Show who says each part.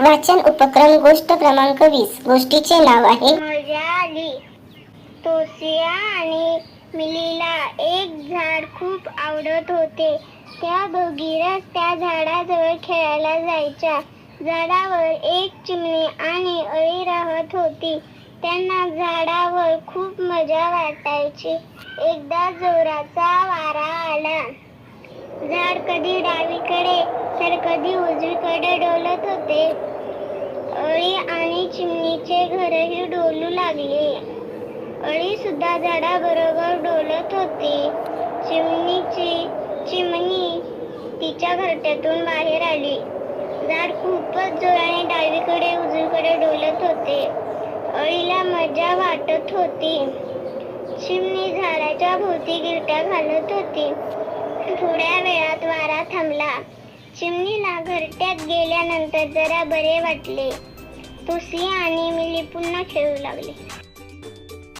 Speaker 1: वाचन उपक्रम गोष्ट क्रमांक वीस. गोष्टीचे नाव आहे
Speaker 2: मजा आली. तोसिया आणि मिलीला एक झाड खूप आवडत होते. त्या दोघी त्या झाडाजवळ खेळायला जायच्या. झाडावर एक चिमणी आणि अळी राहत होती. त्यांना झाडावर खूप मजा वाटायची. एकदा जोराचा वारा आला. कधी डावीकडे तर कधी उजवीकडे डोलत होते. अळी आणि चिमणीचे घरही डोलू लागले. अळी सुद्धा झाडाबरोबर डोलत होती. चिमणीची चिमणी तिच्या घरट्यातून बाहेर आली. झाड खूपच जोराने डावीकडे उजवीकडे डोलत होते. अळीला मजा वाटत होती. चिमणी झाडाच्या भोवती गिरट्या घालत होती. थोड्या वेळात वारा थांबला. चिमणीला घरट्यात गेल्यानंतर जरा बरे वाटले. तुसी आणि मिली पुन्हा खेळू लागले.